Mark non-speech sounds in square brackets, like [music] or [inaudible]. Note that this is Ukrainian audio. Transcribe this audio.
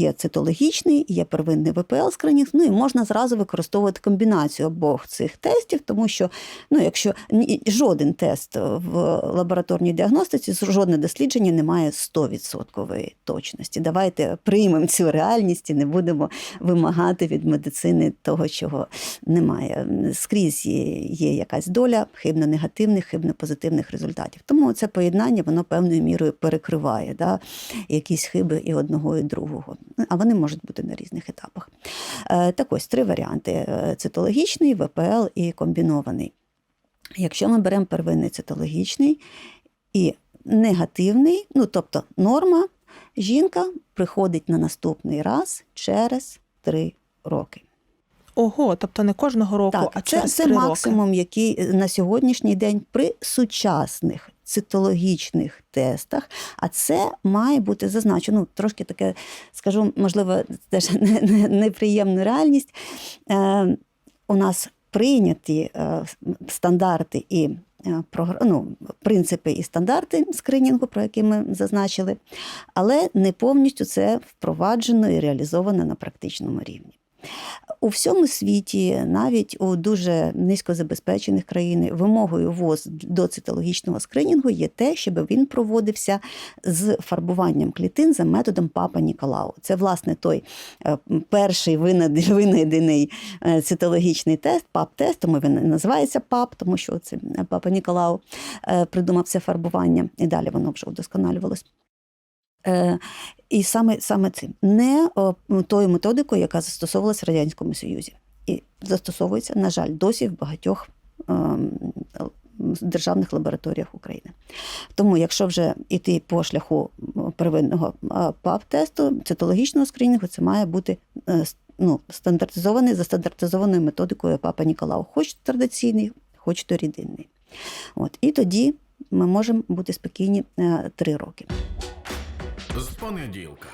Є цитологічний, є первинний ВПЛ скринінг, ну і можна зразу використовувати комбінацію обох цих тестів, тому що ну, якщо жоден тест в лабораторній діагностиці, жодне дослідження не має 100% точності. Давайте приймемо цю реальність і не будемо вимагати від медицини того, чого немає. Скрізь є, якась доля хибно-негативних, хибно-позитивних результатів. Тому це поєднання воно певною мірою перекриває да, якісь хиби і одного, і другого. А вони можуть бути на різних етапах. Е, Так ось три варіанти: Е, цитологічний, ВПЛ і комбінований. Якщо ми беремо первинний цитологічний і негативний, ну тобто норма, жінка приходить на наступний раз через три роки. Ого, тобто не кожного року, Так, це, через це три максимум, який на сьогоднішній день при сучасних цитологічних тестах, а це має бути зазначено. Ну, трошки таке, скажу, можливо, теж [laughs] не- не- неприємну реальність. Е, у нас прийняті е, стандарти і е, ну, принципи і стандарти скринінгу, про які ми зазначили, але не повністю це впроваджено і реалізовано на практичному рівні. У всьому світі, навіть у дуже низькозабезпечених країнах, вимогою ВОЗ до цитологічного скринінгу є те, щоб він проводився з фарбуванням клітин за методом Папа Ніколау. Це власне той е, перший винайдений [laughs] е, цитологічний тест, ПАП-тест, тому він називається ПАП, тому що це е, Папа Ніколау придумав це фарбування, і далі воно вже удосконалювалось. І саме, саме цим не тою методикою, яка застосовувалася в Радянському Союзі. І застосовується, на жаль, досі в багатьох ем, державних лабораторіях України. Тому, якщо вже йти по шляху первинного ПАП-тесту, цитологічного скринінгу, це має бути е, ну, стандартизований за стандартизованою методикою Папа Ніколау, хоч традиційний, хоч то рідинний. От. І тоді ми можемо бути спокійні е, три роки. З понеділка.